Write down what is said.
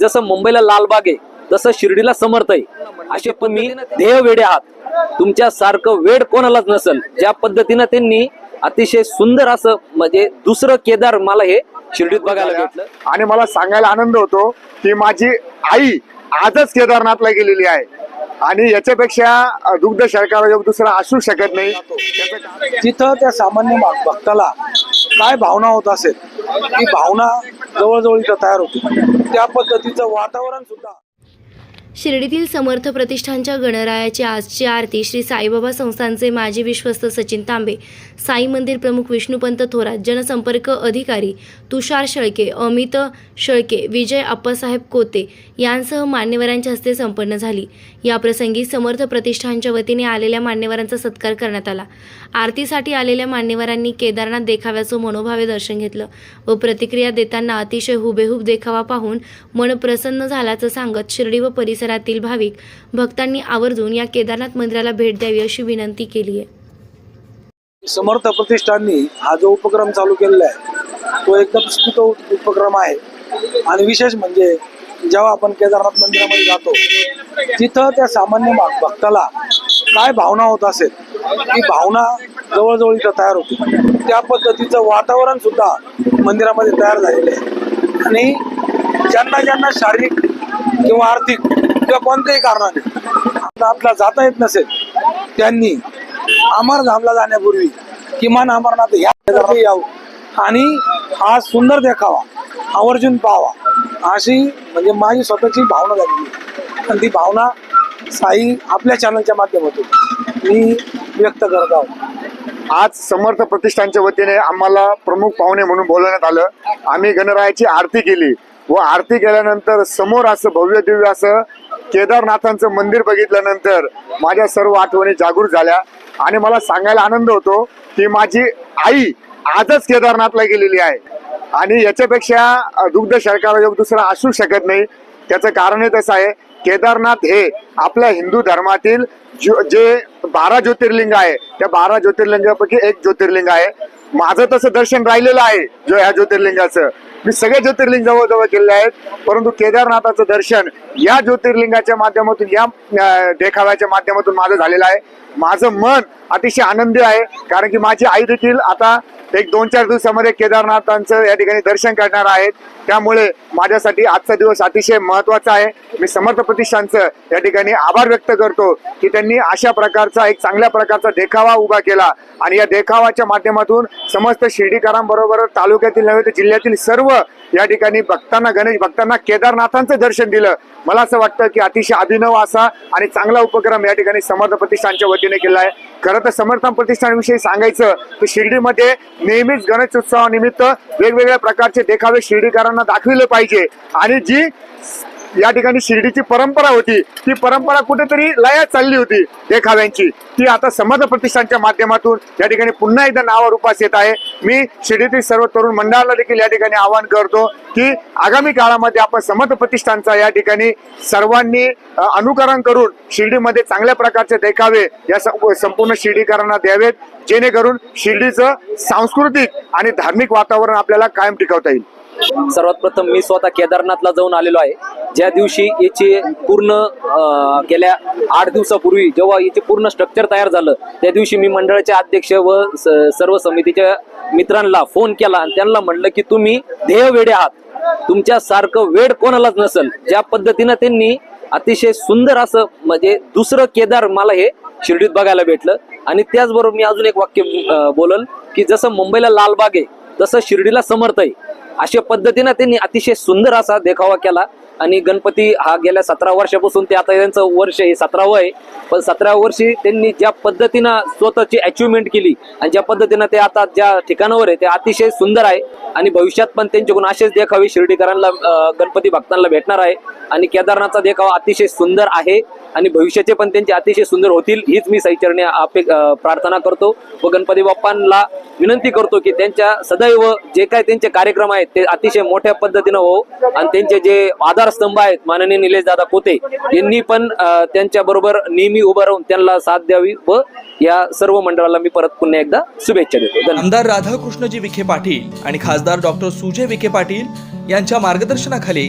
जसं मुंबईला लालबाग आहे तसं शिर्डीला समर्थ आहे. असे तुम्ही ध्येय वेडे आहात. तुमच्या सारखं वेड कोणालाच नसल. ज्या पद्धतीनं त्यांनी अतिशय सुंदर असं म्हणजे दुसरं केदार मला हे शिर्डीत बघायला भेटलं. आणि मला सांगायला आनंद होतो की माझी आई आजच केदारनाथला गेलेली आहे. आणि याच्यापेक्षा दुग्ध शर्करा योग दुसरा असू शकत नाही. तिथं त्या सामान्य भक्ताला काय भावना होत असेल? ती भावना जवळजवळ इथं तयार होती. त्या पद्धतीचं वातावरण सुद्धा शिर्डीतील समर्थ प्रतिष्ठानच्या गणरायाची आजची आरती श्री साईबाबा संस्थानचे माजी विश्वस्त सचिन तांबे साई मंदिर प्रमुख विष्णुपंत थोरात जनसंपर्क अधिकारी तुषार शेळके अमित शेळके विजय अप्पासाहेब कोते यांसह मान्यवरांच्या हस्ते संपन्न झाली. याप्रसंगी समर्थ प्रतिष्ठानच्या वतीने आलेल्या मान्यवरांचा सत्कार करण्यात आला. आरतीसाठी आलेल्या मान्यवरांनी केदारनाथ देखाव्याचं मनोभावे दर्शन घेतलं व प्रतिक्रिया देताना अतिशय हुबेहूब देखावा पाहून मन प्रसन्न झाल्याचं सांगत शिर्डी व परिसरातील भाविक भक्तांनी आवर्जून या केदारनाथ मंदिराला भेट द्यावी अशी विनंती केली आहे. समर्थ प्रतिष्ठाननी हा जो उपक्रम चालू केलेला आहे तो एकदम स्तुत उपक्रम आहे. आणि विशेष म्हणजे जेव्हा आपण केदारनाथ मंदिरामध्ये जातो तिथं त्या सामान्य भक्ताला काय भावना होत असेल ती भावना जवळजवळ इथं तयार होती. त्या पद्धतीचं वातावरण सुद्धा मंदिरामध्ये तयार झालेलं आहे. आणि ज्यांना ज्यांना शारीरिक किंवा आर्थिक किंवा कोणत्याही कारणाने. आता आपला जाता येत नसेल त्यांनी अमरधामला जाण्यापूर्वी किमान अमरनाथ ह्या यावं. आणि हा सुंदर देखावा आवर्जून पाहावा अशी म्हणजे माझी स्वतःची भावना झालेली आणि ती भावना साई आपल्या चॅनलच्या माध्यमातून मी व्यक्त करत आहोत. आज समर्थ प्रतिष्ठानच्या वतीने आम्हाला प्रमुख पाहुणे म्हणून बोलवण्यात आलं. आम्ही गणरायाची आरती केली. व आरती केल्यानंतर समोर असं भव्य दिव्य असं केदारनाथांचं मंदिर बघितल्यानंतर माझ्या सर्व आठवणी जागृत झाल्या. आणि मला सांगायला आनंद होतो की माझी आई आजच केदारनाथला गेलेली आहे. आणि याच्यापेक्षा अ, दुग्ध योग दुसरा असू शकत नाही. त्याचं कारण हे तसं आहे केदारनाथ हे आपल्या हिंदू धर्मातील जे बारा ज्योतिर्लिंग आहे त्या बारा ज्योतिर्लिंगापैकी एक ज्योतिर्लिंग आहे. माझं तसं दर्शन राहिलेलं आहे जो ह्या ज्योतिर्लिंगाचं. मी सगळे ज्योतिर्लिंग जवळजवळ केलेले आहेत. परंतु केदारनाथाचं दर्शन या ज्योतिर्लिंगाच्या माध्यमातून या देखाव्याच्या माध्यमातून माझं झालेलं आहे. माझं मन अतिशय आनंदी आहे. कारण की माझी आई देखील आता एक दोन चार दिवसामध्ये केदारनाथांचं या ठिकाणी दर्शन करणार आहेत. त्यामुळे माझ्यासाठी आजचा दिवस अतिशय महत्त्वाचा आहे. मी समर्थ प्रतिष्ठानचं या ठिकाणी आभार व्यक्त करतो की त्यांनी अशा प्रकारचा एक चांगल्या प्रकारचा देखावा उभा केला. आणि या देखावाच्या माध्यमातून समस्त शिर्डीकरांबरोबर तालुक्यातील नव्हे तर जिल्ह्यातील सर्व या ठिकाणी भक्तांना गणेश भक्तांना केदारनाथांचं दर्शन दिलं. मला असं वाटतं की अतिशय अभिनव असा आणि चांगला उपक्रम या ठिकाणी समर्थ प्रतिष्ठानच्या वतीने केला आहे. खरं तर समर्थ प्रतिष्ठानविषयी सांगायचं तर शिर्डीमध्ये नेहमीच गणेश उत्सवानिमित्त वेगवेगळ्या प्रकारचे देखावे शिर्डीकरांना दाखविले पाहिजे. आणि जी या ठिकाणी शिर्डीची परंपरा होती. ती परंपरा कुठेतरी लयात चालली होती देखाव्यांची. ती आता समाज प्रतिष्ठानच्या माध्यमातून या ठिकाणी पुन्हा एकदा नावा रूपास येत आहे. मी शिर्डीतील सर्व तरुण मंडळाला देखील या ठिकाणी आवाहन करतो की आगामी काळामध्ये आपण समर्थ प्रतिष्ठानचा या ठिकाणी सर्वांनी अनुकरण करून शिर्डीमध्ये चांगल्या प्रकारचे देखावे या सं- संपूर्ण शिर्डीकरांना द्यावेत. जेणेकरून शिर्डीचं सांस्कृतिक आणि धार्मिक वातावरण आपल्याला कायम टिकवता येईल. सर्वात प्रथम मी स्वतः केदारनाथला जाऊन आलेलो आहे. ज्या दिवशी याची पूर्ण गेल्या आठ दिवसापूर्वी जेव्हा याचे पूर्ण स्ट्रक्चर तयार झालं त्या दिवशी मी मंडळाचे अध्यक्ष व सर्व समितीच्या मित्रांना फोन केला आणि त्यांना म्हणलं की तुम्ही ध्येय वेडे आहात. तुमच्या सारखं वेड कोणालाच नसेल. ज्या पद्धतीनं त्यांनी अतिशय सुंदर असं म्हणजे दुसरं केदार मला हे शिर्डीत बघायला भेटलं. आणि त्याचबरोबर मी अजून एक वाक्य बोलल की जसं मुंबईला लालबाग आहे तसं शिर्डीला समर्थ आहे. अशा पद्धतीनं त्यांनी अतिशय सुंदर असा देखावा केला. आणि गणपती हा गेल्या सतरा वर्षापासून ते आता त्यांचं वर्ष हे सतरावं आहे. पण सतरा वर्षी त्यांनी ज्या पद्धतीनं स्वतःची अचिव्हमेंट केली आणि ज्या पद्धतीनं ते आता ज्या ठिकाणावर आहे ते अतिशय सुंदर आहे. आणि भविष्यात पण त्यांच्याकडून असेच देखावे शिर्डीकरांना गणपती भक्तांना भेटणार आहे. आणि केदारनाथचा देखावा अतिशय सुंदर आहे. आणि भविष्याचे पण त्यांचे अतिशय सुंदर होतील हीच मी सैचरणी आपे प्रार्थना करतो. व गणपती बाप्पांना विनंती करतो की त्यांच्या सदैव जे काय त्यांचे कार्यक्रम आहेत ते अतिशय मोठ्या पद्धतीनं हो. आणि त्यांचे जे आधारस्तंभ आहेत माननीय निलेश दादा पोते यांनी पण त्यांच्या बरोबर नेहमी उभं राहून त्यांना साथ द्यावी व या सर्व मंडळाला मी परत पुन्हा एकदा शुभेच्छा देतो. आमदार राधाकृष्णजी विखे पाटील आणि खासदार डॉक्टर सुजय विखे पाटील यांच्या मार्गदर्शनाखाली